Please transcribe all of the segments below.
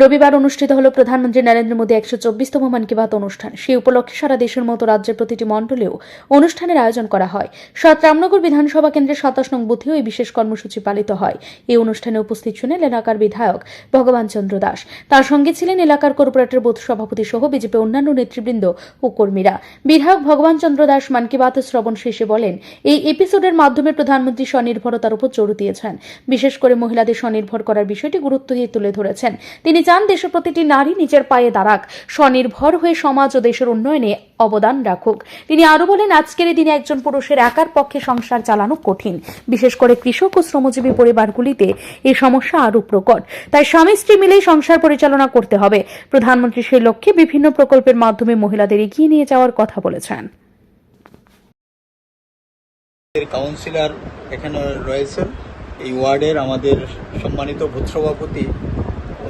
রবিবার অনুষ্ঠিত হল প্রধানমন্ত্রী নরেন্দ্র মোদী একশো চব্বিশতম মন কি বাত অনুষ্ঠান। সেই উপলক্ষে সারা দেশের মতো রাজ্যের প্রতিটি মণ্ডলেও অনুষ্ঠানের আয়োজন করা হয়। সাত রামনগর বিধানসভা কেন্দ্রের সাতাশ নং বুথেও এই বিশেষ কর্মসূচি পালিত হয়। এই অনুষ্ঠানে উপস্থিত ছিলেন এলাকার বিধায়ক ভগবান চন্দ্র দাস। তার সঙ্গে ছিলেন এলাকার কর্পোরেটর বুথ সভাপতি সহ বিজেপি অন্যান্য নেতৃবৃন্দ ও কর্মীরা। বিধায়ক ভগবান চন্দ্র দাস মন কি বাত শ্রবণ শেষে বলেন, এই এপিসোডের মাধ্যমে প্রধানমন্ত্রী স্বনির্ভরতার উপর জোর দিয়েছেন। বিশেষ করে মহিলাদের স্বনির্ভর করার বিষয়টি গুরুত্ব দিয়ে তুলে ধরেছেন। তিনি চান দেশের প্রতিটি নারী নিজের পায়ে দাঁড়াক। স্বনির্ভর হয়ে সমাজ ও দেশের উন্নয়নে অবদান রাখুক। তিনি আরও বলেন, আজকের দিনে একজন পুরুষের একার পক্ষে সংসার চালানো কঠিন। বিশেষ করে কৃষক ও শ্রমজীবী পরিবারগুলিতে এই সমস্যা আরও প্রকট। তাই স্বামী স্ত্রী মিলেই সংসার পরিচালনা করতে হবে। প্রধানমন্ত্রী সেই লক্ষ্যে বিভিন্ন প্রকল্পের মাধ্যমে মহিলাদের এগিয়ে নিয়ে যাওয়ার কথা বলেছেন। কাউন্সিলর এখানে রয়েছেন। এই ওয়ার্ডের আমাদের সম্মানিত বুথ সভাপতি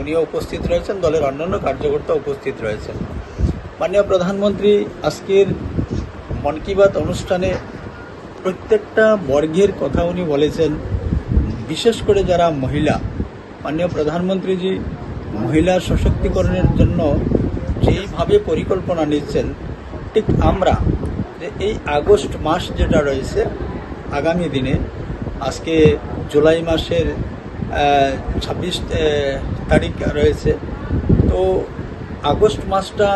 উনিও উপস্থিত রয়েছেন, দলের অন্যান্য কার্যকর্তা উপস্থিত রয়েছেন। মাননীয় প্রধানমন্ত্রী, আজকের মন কি বাত অনুষ্ঠানে প্রত্যেকটা বর্গের কথা উনি বলেছেন, বিশেষ করে যারা মহিলা। মাননীয় প্রধানমন্ত্রীজি মহিলা সশক্তিকরণের জন্য যেইভাবে পরিকল্পনা নিচ্ছেন, ঠিক আমরা যে এই আগস্ট মাস যেটা রয়েছে, আগামী দিনে, আজকে জুলাই মাসের ছাব্বিশ তারিখ রয়েছে। তো আগস্ট মাসটা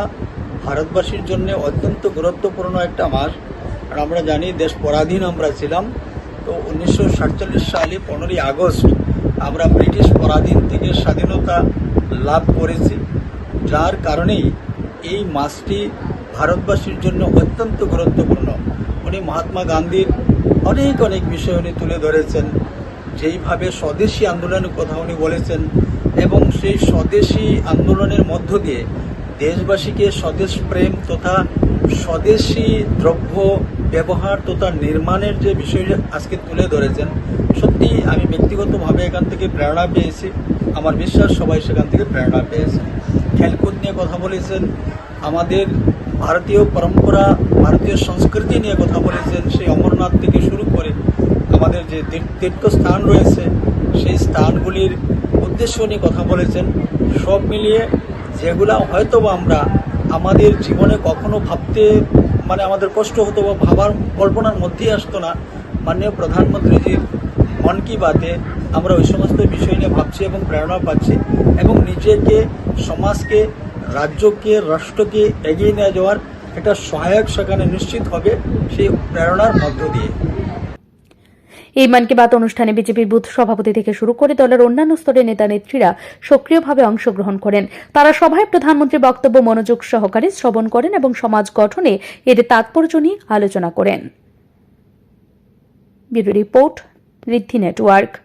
ভারতবাসীর জন্য অত্যন্ত গুরুত্বপূর্ণ একটা মাস। আর আমরা জানি দেশ পরাধীন আমরা ছিলাম। তো উনিশশো সাতচল্লিশ সালে পনেরোই আগস্ট আমরা ব্রিটিশ পরাধীন থেকে স্বাধীনতা লাভ করেছি। যার কারণেই এই মাসটি ভারতবাসীর জন্য অত্যন্ত গুরুত্বপূর্ণ। উনি মহাত্মা গান্ধীর অনেক অনেক বিষয় উনি তুলে ধরেছেন। যেইভাবে স্বদেশী আন্দোলনের কথা উনি বলেছেন এবং সেই স্বদেশী আন্দোলনের মধ্য দিয়ে দেশবাসীকে স্বদেশ প্রেম তথা স্বদেশী দ্রব্য ব্যবহার তথা নির্মাণের যে বিষয়টা আজকে তুলে ধরেছেন, সত্যি আমি ব্যক্তিগতভাবে এখান থেকে প্রেরণা পেয়েছি। আমার বিশ্বাস সবাই সেখান থেকে প্রেরণা পেয়েছে। খেলকুদ নিয়ে কথা বলেছেন, আমাদের ভারতীয় পরম্পরা, ভারতীয় সংস্কৃতি নিয়ে কথা বলেছেন, সেই অমরনাথ থেকে শুরু করে আমাদের যে তীর- তীর্থস্থান রয়েছে, সেই স্থানগুলির উদ্দেশ্য নিয়ে কথা বলেছেন, সব মিলিয়ে যেগুলা হয়তো আমরা আমাদের জীবনে কখনো ভাবতে মানে আমাদের কষ্ট হতো বা ভাবার কল্পনার মধ্যেই আসতো না, মাননীয় প্রধানমন্ত্রীজির মন কি বাতে আমরা ওই সমস্ত বিষয় নিয়ে ভাবছি এবং প্রেরণা পাচ্ছি এবং নিজেকে, সমাজকে, রাজ্যকে, রাষ্ট্রকে এগিয়ে নিয়ে যাওয়ার একটা সহায়ক সেখানে নিশ্চিত হবে সেই প্রেরণার মধ্য দিয়ে। এই মন কি বাত অনুষ্ঠানে বিজেপির বুথ সভাপতি থেকে শুরু করে দলের অন্যান্য স্তরের নেতা নেত্রীরা সক্রিয়ভাবে অংশগ্রহণ করেন। তারা সভায় প্রধানমন্ত্রীর বক্তব্য, মনোযোগ সহকারে শ্রবণ করেন এবং সমাজ গঠনে এর তাৎপর্য নিয়ে আলোচনা করেন। Report network.